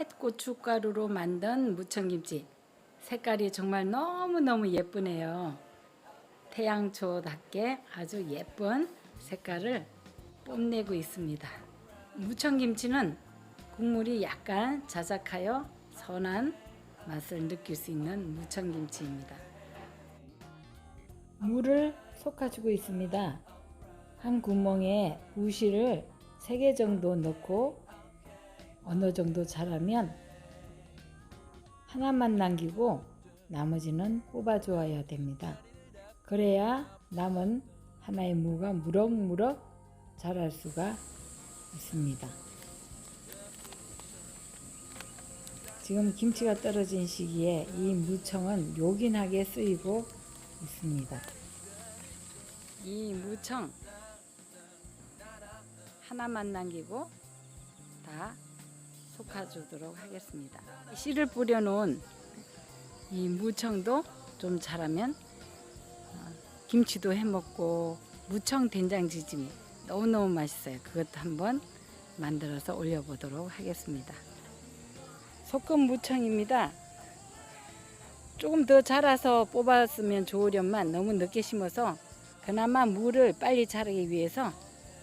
햇고춧가루로 만든 무청김치. 색깔이 정말 너무너무 예쁘네요. 태양초답게 아주 예쁜 색깔을 뽐내고 있습니다. 무청김치는 국물이 약간 자작하여 선한 맛을 느낄 수 있는 무청김치입니다. 물을 솎아주고 있습니다. 한 구멍에 우시를 3개 정도 넣고 어느 정도 자라면 하나만 남기고 나머지는 뽑아 주어야 됩니다. 그래야 남은 하나의 무가 무럭무럭 자랄 수가 있습니다. 지금 김치가 떨어진 시기에 이 무청은 요긴하게 쓰이고 있습니다. 이 무청 하나만 남기고 다 솎아주도록 하겠습니다. 씨를 뿌려놓은 이 무청도 좀 자라면 어, 김치도 해먹고 무청 된장 지짐이 너무너무 맛있어요. 그것도 한번 만들어서 올려보도록 하겠습니다. 소금 무청입니다. 조금 더 자라서 뽑았으면 좋으련만 너무 늦게 심어서 그나마 물을 빨리 자라기 위해서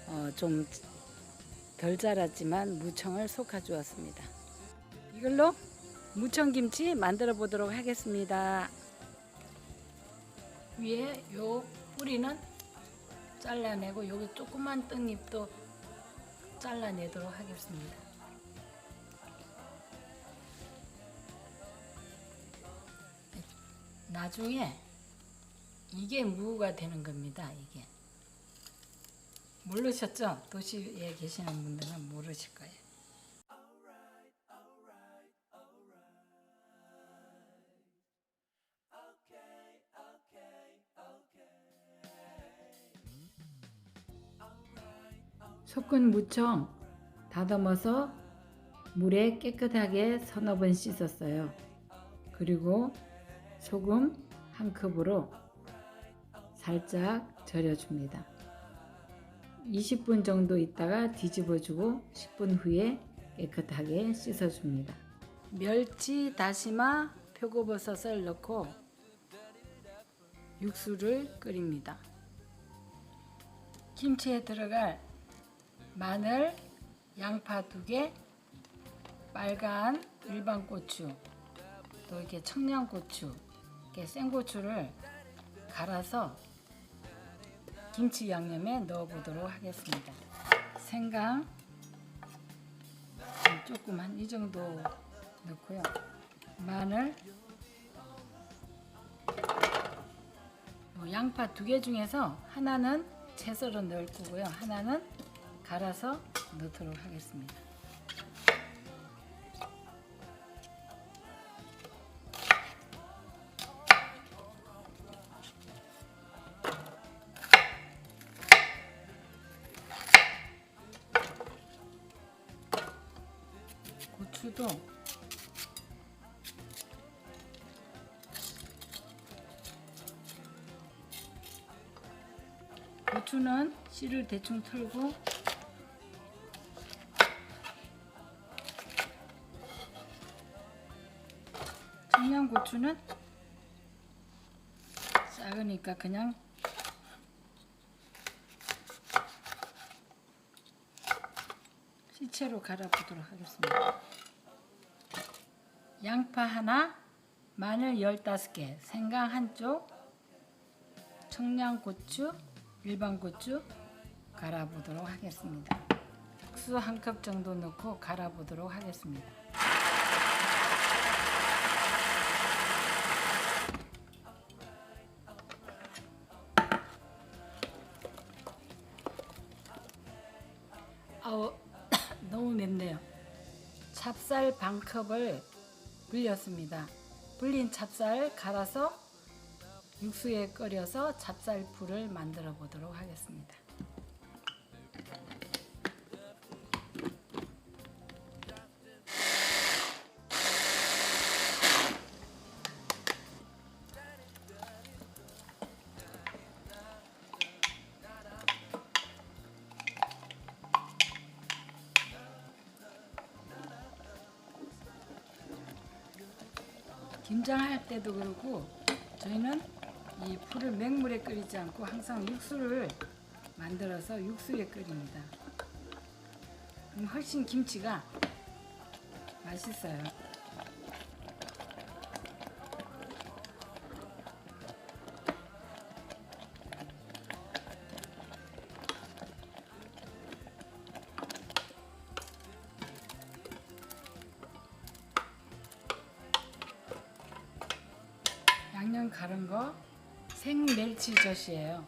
어, 좀 덜 자랐지만 무청을 솎아 주었습니다. 이걸로 무청김치 만들어 보도록 하겠습니다. 위에 요 뿌리는 잘라내고 여기 조그만 뜬잎도 잘라내도록 하겠습니다. 나중에 이게 무가 되는 겁니다. 이게 모르셨죠? 도시에 계시는 분들은 모르실 거예요. 섞은 무청 다듬어서 물에 깨끗하게 서너 번 씻었어요. 그리고 소금 한 컵으로 살짝 절여줍니다. 20분 정도 있다가 뒤집어주고 10분 후에 깨끗하게 씻어줍니다. 멸치, 다시마, 표고버섯을 넣고 육수를 끓입니다. 김치에 들어갈 마늘, 양파 두 개, 빨간 일반 고추, 또 이렇게 청양고추, 이렇게 생고추를 갈아서 김치 양념에 넣어 보도록 하겠습니다. 생강 조금 한 이 정도 넣고요. 마늘, 뭐 양파 두 개 중에서 하나는 채썰어 넣을 거고요. 하나는 갈아서 넣도록 하겠습니다. 고추도 고추는 씨를 대충 털고 청양고추는 작으니까 그냥 시체로 갈아보도록 하겠습니다. 양파 하나, 마늘 15개, 생강 한쪽, 청양고추, 일반 고추 갈아보도록 하겠습니다. 국수 한 컵 정도 넣고 갈아보도록 하겠습니다. 아우 너무 맵네요. 찹쌀 반 컵을 불렸습니다. 불린 찹쌀 갈아서 육수에 끓여서 찹쌀풀을 만들어 보도록 하겠습니다. 김장할 때도 그렇고 저희는 이 풀을 맹물에 끓이지 않고 항상 육수를 만들어서 육수에 끓입니다. 그럼 훨씬 김치가 맛있어요. 가른 거 생멸치젓이에요.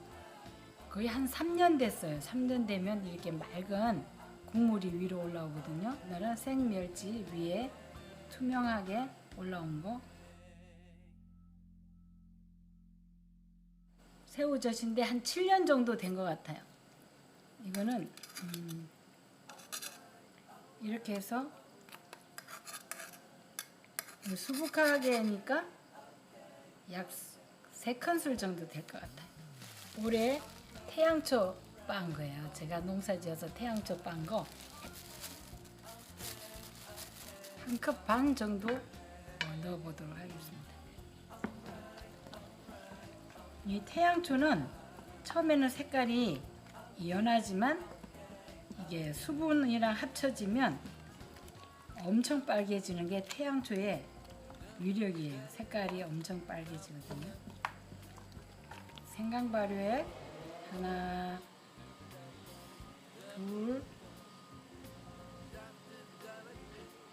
거의 한 3년 됐어요. 3년 되면 이렇게 맑은 국물이 위로 올라오거든요. 오늘은 생멸치 위에 투명하게 올라온 거. 새우젓인데 한 7년 정도 된 것 같아요. 이거는 음, 이렇게 해서 수북하게 하니까 약 3큰술 정도 될 것 같아요. 올해 태양초 빤 거예요. 제가 농사지어서 태양초 빤 거. 한 컵 반 정도 어, 넣어보도록 하겠습니다. 이 태양초는 처음에는 색깔이 연하지만 이게 수분이랑 합쳐지면 엄청 빨개지는 게 태양초의 위력이에요. 색깔이 엄청 빨개지거든요. 생강 발효액 하나, 둘,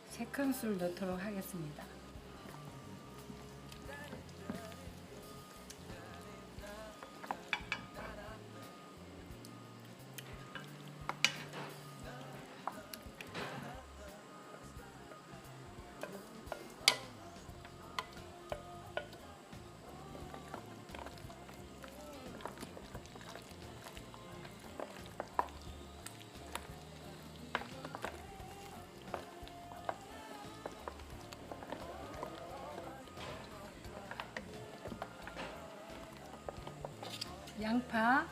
세 큰술 넣도록 하겠습니다. 양파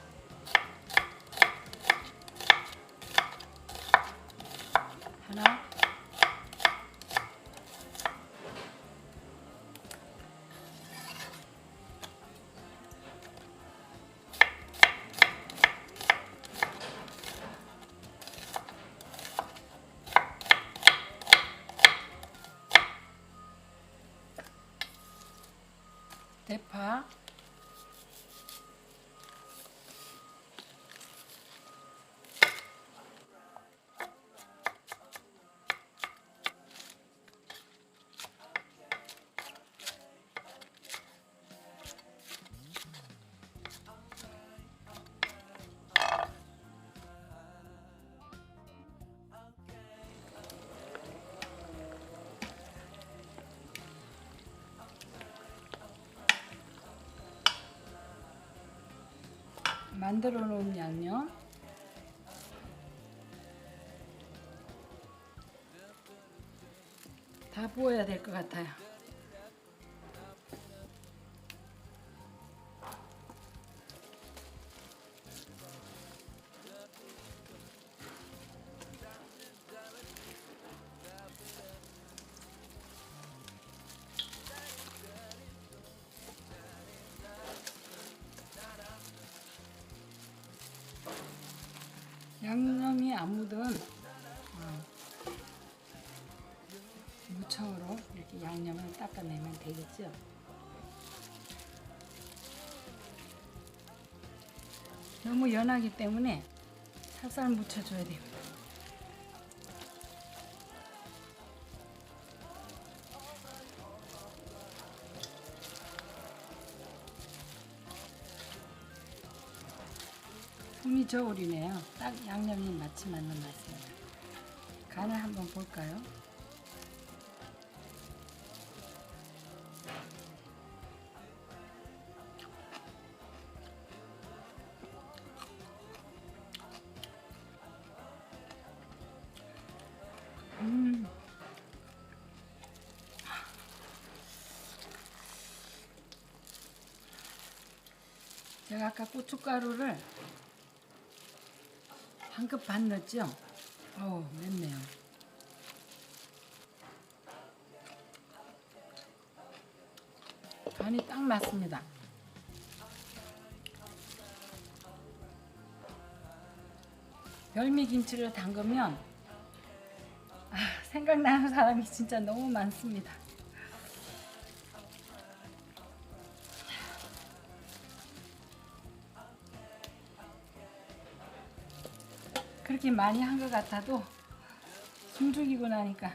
만들어 놓은 양념 다 부어야 될 것 같아요. 안 묻은 어, 무청으로 이렇게 양념을 닦아내면 되겠죠. 너무 연하기 때문에 살살 묻혀줘야 됩니다. 이 저울이네요. 딱 양념이 마치 맞는 맛이에요. 간을 한번 볼까요? 음. 제가 아까 고춧가루를 한 컵 반 넣었죠? 어우, 맵네요. 간이 딱 맞습니다. 별미 김치를 담그면 아, 생각나는 사람이 진짜 너무 많습니다. 그렇게 많이 한 것 같아도 숨죽이고 나니까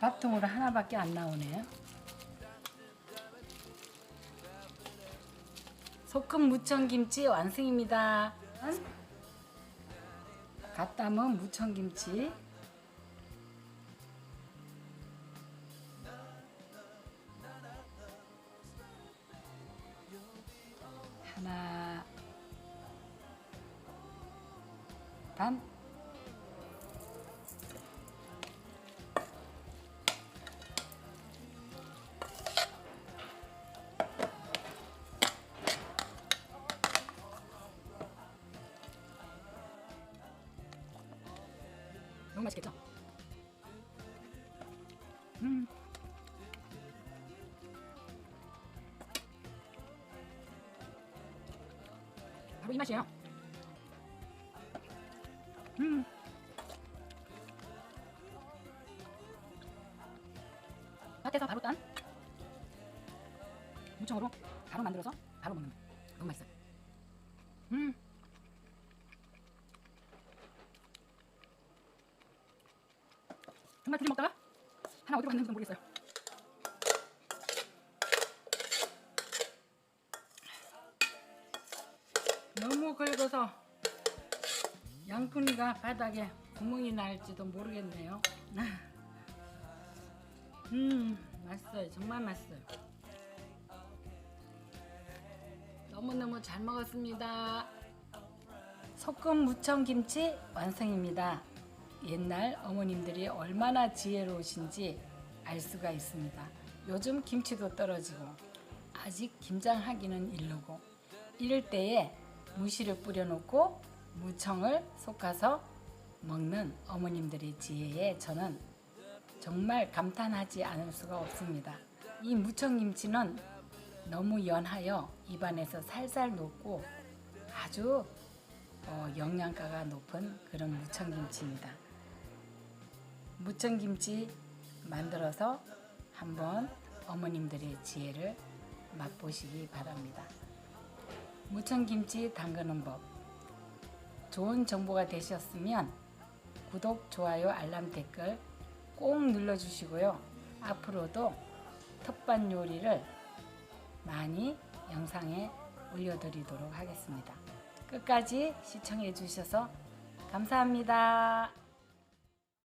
밥통으로 하나밖에 안 나오네요. 소금 무청김치 완성입니다. 갓 담은 무청김치 반 너무 맛있겠죠? 음. 무청으로 바로 만들어서 바로 먹는 거. 너무 맛있어요. 음. 정말 둘이 먹다가 하나 어디로 갔는지도 모르겠어요. 너무 긁어서 양푼이가 바닥에 구멍이 날지도 모르겠네요. 음, 맛있어요. 정말 맛있어요. 너무너무 잘 먹었습니다. 소금 무청 김치 완성입니다. 옛날 어머님들이 얼마나 지혜로우신지 알 수가 있습니다. 요즘 김치도 떨어지고 아직 김장하기는 이르고 이럴 때에 무시를 뿌려놓고 무청을 솎아서 먹는 어머님들의 지혜에 저는 정말 감탄하지 않을 수가 없습니다. 이 무청김치는 너무 연하여 입안에서 살살 녹고 아주 어, 영양가가 높은 그런 무청김치입니다. 무청김치 만들어서 한번 어머님들의 지혜를 맛보시기 바랍니다. 무청김치 담그는 법 좋은 정보가 되셨으면 구독, 좋아요, 알람 댓글 꼭 눌러주시고요. 앞으로도 텃밭 요리를 많이 영상에 올려드리도록 하겠습니다. 끝까지 시청해 주셔서 감사합니다.